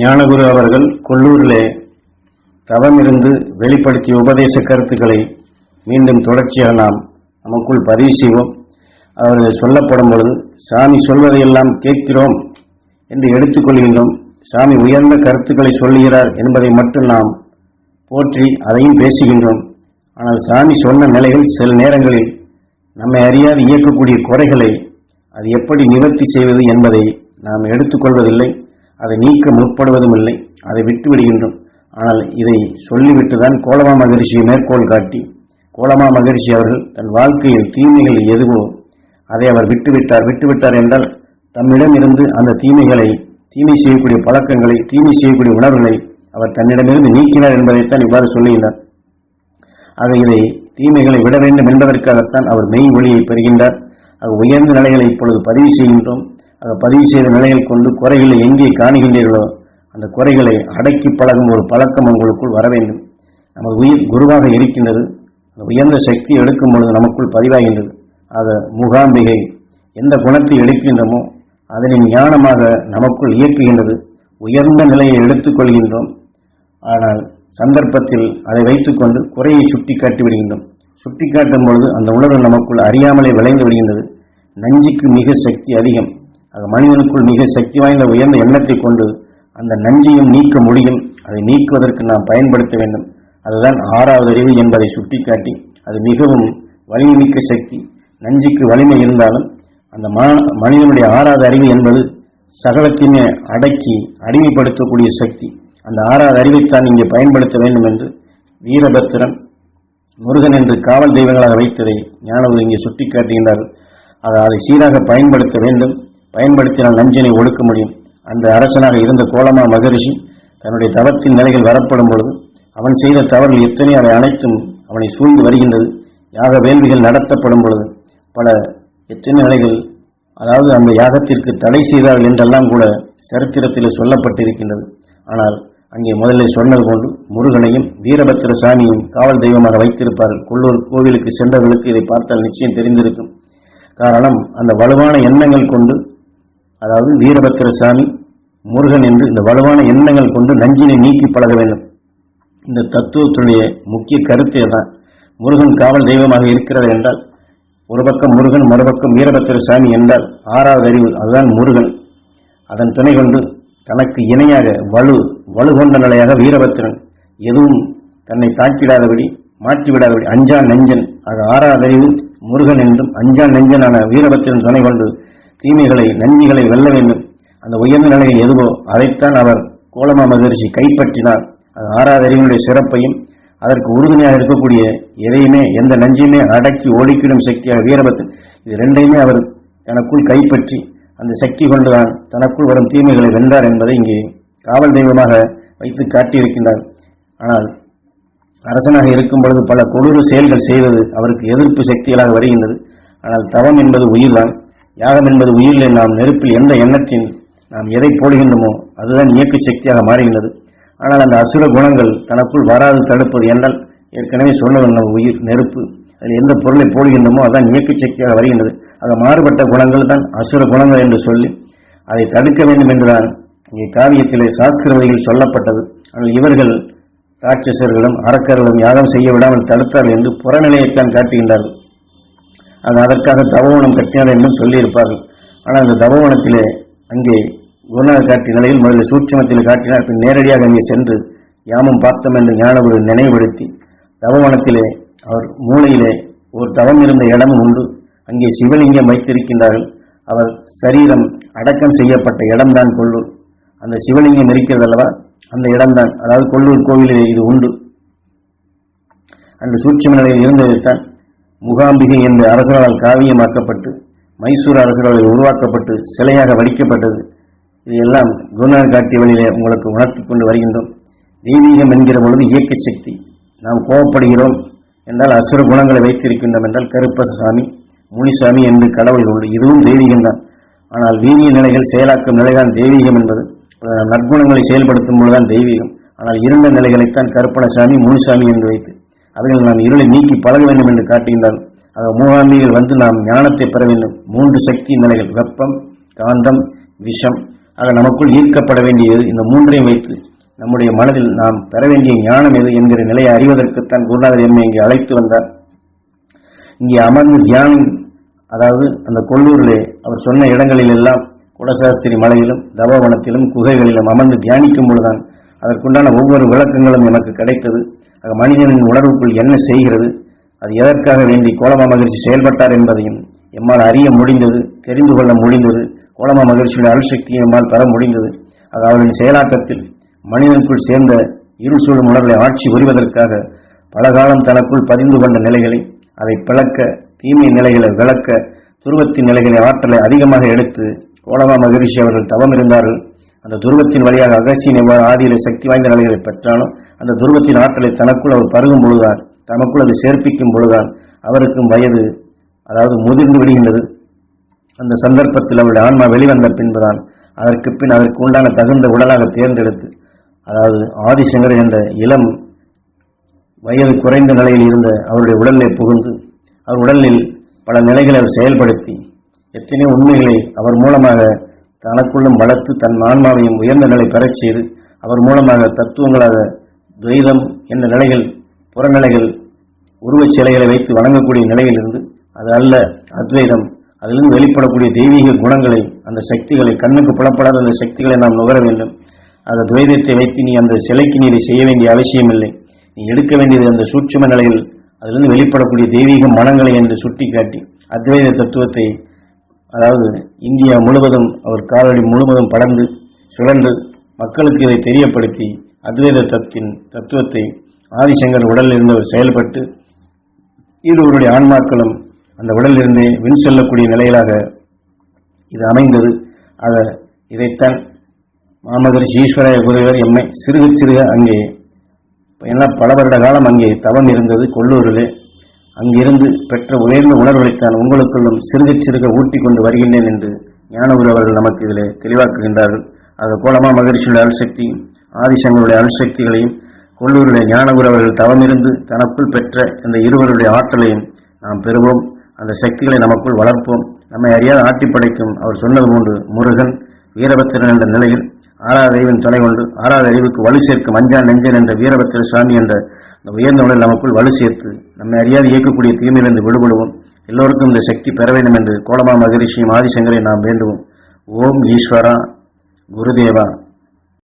ஞானகுரு அவர்கள் கொல்லூரிலே தவமிருந்து வெளிப்படுத்திய உபதேச கருத்துக்களை மீண்டும் தொடர்ச்சியாக நாம் நமக்குள் பதிவு செய்வோம். அவர்கள் சொல்லப்படும் பொழுது சாமி சொல்வதையெல்லாம் கேட்கிறோம் என்று எடுத்துக்கொள்கின்றோம் சாமி உயர்ந்த கருத்துக்களை சொல்லுகிறார் என்பதை மட்டும் நாம் போற்றி அதையும் பேசுகின்றோம். ஆனால் சாமி சொன்ன நிலைகள் சில நேரங்களில் நம்மை அறியாது இயக்கக்கூடிய குறைகளை அது எப்படி நிவர்த்தி செய்வது என்பதை நாம் எடுத்துக்கொள்வதில்லை அதை நீக்க முற்படுவதும் இல்லை. அதை விட்டு விடுகின்றோம். ஆனால் இதை சொல்லிவிட்டு தான் கோலமா மகரிஷியை மேற்கோள் காட்டி கோலமா மகரிஷி அவர்கள் தன் வாழ்க்கையில் தீமைகள் எதுவோ அதை அவர் விட்டுவிட்டார். விட்டுவிட்டார் என்றால் தம்மிடம் இருந்து அந்த தீமைகளை தீமை செய்யக்கூடிய பழக்கங்களை தீமை செய்யக்கூடிய உணர்வுகளை அவர் தன்னிடமிருந்து நீக்கினார் என்பதைத்தான் இவ்வாறு சொல்லுகிறார் ஆக இதை தீமைகளை விட வேண்டும் என்பதற்காகத்தான் அவர் மெய் ஒளியை பெறுகின்றார். அவர் உயர்ந்த நிலைகளை இப்பொழுது பதிவு செய்கின்றோம். பதிவு செய்த நிலையில் கொண்டு குறைகளை எங்கே காணுகின்றீர்களோ அந்த குறைகளை அடக்கி பழகும் ஒரு பழக்கம் உங்களுக்குள் வர வேண்டும். நமது உயிர் குருவாக இருக்கின்றது. அந்த உயர்ந்த சக்தி எடுக்கும் பொழுது நமக்குள் பதிவாகின்றது. ஆக முகாம்பிகை எந்த குணத்தை எடுக்கின்றமோ அதனை ஞானமாக நமக்குள் இயக்குகின்றது. உயர்ந்த நிலையை எடுத்துக்கொள்கின்றோம். ஆனால் சந்தர்ப்பத்தில் அதை வைத்துக்கொண்டு குறையை சுட்டி காட்டி விடுகின்றோம். சுட்டி காட்டும் பொழுது அந்த உணர்வு நமக்குள் அறியாமலே விளைந்து விடுகின்றது. நஞ்சுக்கு மிக சக்தி அதிகம். ஆக மனிதனுக்குள் மிக சக்தி வாய்ந்த உயர்ந்த எண்ணத்தை கொண்டு அந்த நஞ்சையும் நீக்க முடியும். அதை நீக்குவதற்கு நாம் பயன்படுத்த வேண்டும். அதுதான் ஆறாவது அறிவு என்பதை சுட்டிக்காட்டி அது மிகவும் வலிமைமிக்க சக்தி. நஞ்சுக்கு வலிமை இருந்தாலும் அந்த மா- மனிதனுடைய ஆறாவது அறிவு என்பது சகலத்தையுமே அடக்கி அடிமைப்படுத்தக்கூடிய சக்தி. அந்த ஆறாவது அறிவைத்தான் இங்கே பயன்படுத்த வேண்டும் என்று வீரபத்திரன் முருகன் என்று காவல் தெய்வங்களாக வைத்ததை ஞானவர் இங்கே சுட்டிக்காட்டுகின்றார்கள் அதை சீராக பயன்படுத்த வேண்டும். பயன்படுத்தினால் நஞ்சினை ஒடுக்க முடியும். அந்த அரசனாக இருந்த கோலமா மகரிஷி தன்னுடைய தவத்தின் நிலைகள் வரப்படும் பொழுது அவன் செய்த தவறுகள் எத்தனை அவை அனைத்தும் அவனை சூழ்ந்து வருகின்றது. யாக வேள்விகள் நடத்தப்படும் பொழுது பல எத்தனை நிலைகள் அதாவது அந்த யாகத்திற்கு தடை செய்தார்கள் என்றெல்லாம் கூட சரித்திரத்தில் சொல்லப்பட்டிருக்கின்றது. ஆனால் அங்கே முதலில் சொன்னது போன்று முருகனையும் வீரபத்திர சாமியும் காவல் தெய்வமாக வைத்திருப்பார்கள். கொள்ளூர் கோவிலுக்கு சென்றவர்களுக்கு இதை பார்த்தால் நிச்சயம் தெரிந்திருக்கும். காரணம் அந்த வலுவான எண்ணங்கள் கொண்டு அதாவது வீரபத்திர சாமி முருகன் என்று இந்த வலுவான எண்ணங்கள் கொண்டு நஞ்சினை நீக்கி பழக வேண்டும். இந்த தத்துவத்துடைய முக்கிய கருத்தே தான் முருகன் காவல் தெய்வமாக இருக்கிறது என்றால் ஒரு பக்கம் முருகன் மறுபக்கம் வீரபத்திர சாமி என்றால் ஆறாவது அறிவு அதுதான் முருகன். அதன் துணை கொண்டு தனக்கு இணையாக வலு வலு கொண்ட நிலையாக வீரபத்திரன் எதுவும் தன்னை தாக்கிடாதபடி மாற்றிவிடாதபடி அஞ்சான் நெஞ்சன். ஆக ஆறாவது அறிவு முருகன் என்றும் அஞ்சான் நெஞ்சனான வீரபத்திரன் துணை கொண்டு தீமைகளை நன்மைகளை வெல்ல வேண்டும். அந்த உயர்ந்த நிலையில் எதுவோ அதைத்தான் அவர் கோலமா மகரிஷி கைப்பற்றினார். அது ஆறாதறிவினுடைய சிறப்பையும் அதற்கு உறுதுணையாக இருக்கக்கூடிய எதையுமே எந்த நஞ்சையுமே அடக்கி ஒழிக்கிடும் சக்தியாக வீரபத்திரன் இது ரெண்டையுமே அவர் தனக்குள் கைப்பற்றி அந்த சக்தி கொண்டுதான் தனக்குள் வரும் தீமைகளை வென்றார் என்பதை இங்கே காவல் தெய்வமாக வைத்து காட்டியிருக்கின்றார். ஆனால் அரசனாக இருக்கும் பொழுது பல கொடூர செயல்கள் செய்வது அவருக்கு எதிர்ப்பு சக்திகளாக வருகின்றது. ஆனால் தவம் என்பது உயிர்தான். யாகம் என்பது உயிரில் நாம் நெருப்பில் எந்த எண்ணத்தின் நாம் எதை போடுகின்றோமோ அதுதான் இயக்க சக்தியாக மாறுகின்றது. ஆனால் அந்த அசுர குணங்கள் தனக்குள் வராது தடுப்பது என்றால் ஏற்கனவே சொன்னவன் நம்ம உயிர் நெருப்பு. அதில் எந்த பொருளை போடுகின்றோமோ அதான் இயக்க சக்தியாக வருகின்றது. ஆக மாறுபட்ட குணங்கள் தான் அசுர குணங்கள் என்று சொல்லி அதை தடுக்க வேண்டும் என்றுதான் இங்கே காவியத்திலே சாஸ்திரவதிகள் சொல்லப்பட்டது. ஆனால் இவர்கள் ராட்சசர்களும் அரக்கர்களும் யாகம் செய்ய விடாமல் தடுத்தார்கள் என்று புறநிலையைத்தான் காட்டுகின்றார்கள். அது அதற்காக தவவனம் கட்டினார் என்றும் சொல்லியிருப்பார்கள். ஆனால் அந்த தவவனத்திலே அங்கே குருநாதர் காட்டிய நிலையில் முதலில் சூட்சமத்தில் காட்டினார். பின் நேரடியாக அங்கே சென்று யாமும் பார்த்தோம் என்று ஞானகுரு நினைவுபடுத்தி தவவனத்திலே அவர் மூளையிலே ஒரு தவம் இருந்த இடமும் உண்டு. அங்கே சிவலிங்கம் வைத்திருக்கின்றார்கள். அவர் சரீரம் அடக்கம் செய்யப்பட்ட இடம்தான் கொள்ளூர் அந்த சிவலிங்கம் இருக்கிறது அல்லவா? அந்த இடம்தான். அதாவது கொல்லூர் கோவிலில் இது உண்டு. அன்று சூட்சும நிலையில் இருந்ததைத்தான் முகாம்பிகை என்ற அரசர்களால் காவியமாக்கப்பட்டு மைசூர் அரசர்களால் உருவாக்கப்பட்டு சிலையாக வடிக்கப்பட்டது. இதையெல்லாம் குருநாள் காட்டிய வழியிலே உங்களுக்கு உணர்த்தி கொண்டு வருகின்றோம். தெய்வீகம் என்கிற பொழுது இயக்க சக்தி. நாம் கோபப்படுகிறோம் என்றால் அசுர குணங்களை வைத்திருக்கின்றோம் என்றால் கருப்பசாமி முனிசாமி என்று கடவுள் உண்டு. இதுவும் தெய்வீகம்தான் ஆனால் வீரிய நிலைகள் செயலாக்கும் நிலைதான் தெய்வீகம் என்பது. நற்குணங்களை செயல்படுத்தும் பொழுதுதான் தெய்வீகம். ஆனால் இருண்ட நிலைகளைத்தான் கருப்பணசாமி முனிசாமி என்று வைத்து அவர்கள் நாம் இருளை நீக்கி பழக வேண்டும் என்று காட்டுகின்றார் ஆக மூகாம்பிகள் வந்து நாம் ஞானத்தை பெற வேண்டும். மூன்று சக்தி நிலைகள் வெப்பம் காந்தம் விஷம் ஆக நமக்குள் ஈர்க்கப்பட வேண்டியது இந்த மூன்றையும் வைத்து நம்முடைய மனதில் நாம் பெற வேண்டிய ஞானம் எது என்கிற நிலையை அறிவதற்குத்தான் குருநாதர் எம்மை இங்கே அழைத்து வந்தார். இங்கே அமர்ந்து தியானம் அதாவது அந்த கொல்லூரிலே அவர் சொன்ன இடங்களில் எல்லாம் குடசாஸ்திரி மலையிலும் தபவனத்திலும் குகைகளிலும் அமர்ந்து தியானிக்கும் பொழுதுதான் அதற்குண்டான ஒவ்வொரு விளக்கங்களும் எனக்கு கிடைத்தது. ஆக மனிதனின் உணர்வுக்குள் என்ன செய்கிறது? அது எதற்காக வேண்டி கோலமா மகிழ்ச்சி செயல்பட்டார் என்பதையும் எம்மால் அறிய முடிந்தது தெரிந்து கொள்ள முடிந்தது கோலமா மகிழ்ச்சியுடைய அணுசக்தியை எம்மால் பெற முடிந்தது. ஆக அவரின் செயலாக்கத்தில் மனிதனுக்குள் சேர்ந்த இருள் சூழும் உணர்வை ஆட்சி புரிவதற்காக பல காலம் தனக்குள் பதிந்து கொண்ட நிலைகளை அதை பிளக்க தீமை நிலைகளை விளக்க துருவத்தின் நிலைகளை ஆற்றலை அதிகமாக எடுத்து கோலமா மகிழ்ச்சி அவர்கள் தவம் இருந்தார்கள் அந்த துருவத்தின் வழியாக அகசியின் எவ்வாறு ஆதியிலே சக்தி வாய்ந்த நிலைகளை பெற்றாலும் அந்த துருவத்தின் ஆற்றலை தனக்குள் அவர் பருகும் பொழுதுதான் தமக்குள் அதை சேர்ப்பிக்கும் பொழுதுதான் அவருக்கும் வயது அதாவது முதிர்ந்து விடுகின்றது. அந்த சந்தர்ப்பத்தில் அவருடைய ஆன்மா வெளிவந்த பின்புதான் அதற்கு பின் அதற்கு உண்டான தகுந்த உடலாக தேர்ந்தெடுத்து அதாவது ஆதிசங்கர் என்ற இளம் வயது குறைந்த நிலையில் இருந்த அவருடைய உடலிலே புகுந்து அவர் உடலில் பல நிலைகளை அவர் செயல்படுத்தி எத்தனையோ உண்மைகளை அவர் மூலமாக தனக்குள்ளும் வளர்த்து தன் ஆன்மாவையும் உயர்ந்த நிலை பெறச் செய்து அவர் மூலமாக தத்துவங்களாக துவைதம் என்ற நிலைகள் புறநிலைகள் உருவச் சிலைகளை வைத்து வணங்கக்கூடிய நிலையிலிருந்து அது அல்ல அத்வைதம். அதிலிருந்து வெளிப்படக்கூடிய தெய்வீக குணங்களை அந்த சக்திகளை கண்ணுக்கு புலப்படாத அந்த சக்திகளை நாம் நுகர வேண்டும். அந்த துவைதத்தை வைத்து நீ அந்த சிலைக்கு நீ இதை செய்ய வேண்டிய அவசியம் இல்லை நீ எடுக்க வேண்டியது அந்த சூட்சும நிலையில் அதிலிருந்து வெளிப்படக்கூடிய தெய்வீக மனங்களை என்று சுட்டிக்காட்டி அத்வைத தத்துவத்தை அதாவது இந்தியா முழுவதும் அவர் காலடி முழுவதும் படர்ந்து சுழன்று மக்களுக்கு இதை தெரியப்படுத்தி அத்வைத தத்தின் தத்துவத்தை ஆதிசங்கர் உடலில் இருந்தவர் செயல்பட்டு இருவருடைய ஆன்மாக்களும் அந்த உடலில் இருந்தே செல்லக்கூடிய நிலையிலாக இது அமைந்தது. அதை இதைத்தான் மாமகரிஷி ஈஸ்வர குருவர் எம்மை சிறுக சிறுக அங்கே எல்லாம் பல வருட காலம் அங்கே தவம் இருந்தது கொல்லூரிலே. அங்கிருந்து பெற்ற உயர்ந்த உணர்வுகளைத்தான் உங்களுக்குள்ளும் சிறுக சிறுக ஊட்டி கொண்டு வருகின்றேன் என்று ஞானகுரு அவர்கள் நமக்கு இதிலே தெளிவாக்குகின்றார்கள். அது கோலமா மகரிஷியுடைய அணுசக்தியும் ஆதிசங்களுடைய அணுசக்திகளையும் கொள்ளூருடைய ஞானகுரு அவர்கள் தவமிருந்து தனக்குள் பெற்ற இந்த இருவருடைய ஆற்றலையும் நாம் பெறுவோம். அந்த சக்திகளை நமக்குள் வளர்ப்போம். நம்மை அறியாத ஆட்டி படைக்கும் அவர் சொன்னது போன்று முருகன் வீரபத்திரன் என்ற நிலையில் ஆறாவது அறிவின் துணை கொண்டு ஆறாவது அறிவுக்கு வலு சேர்க்கும் அஞ்சான் நெஞ்சன் என்ற வீரபத்திர சாமி என்ற இந்த உயர்ந்த நமக்குள் வலு சேர்த்து நம்மை அறியாது இயக்கக்கூடிய தீமையிலிருந்து விடுபடுவோம். எல்லோருக்கும் இந்த சக்தி பெற வேண்டும் என்று கோலமா மகரிஷியும் ஆதிசங்கரை நாம் வேண்டுவோம். ஓம் ஈஸ்வரா குருதேவா.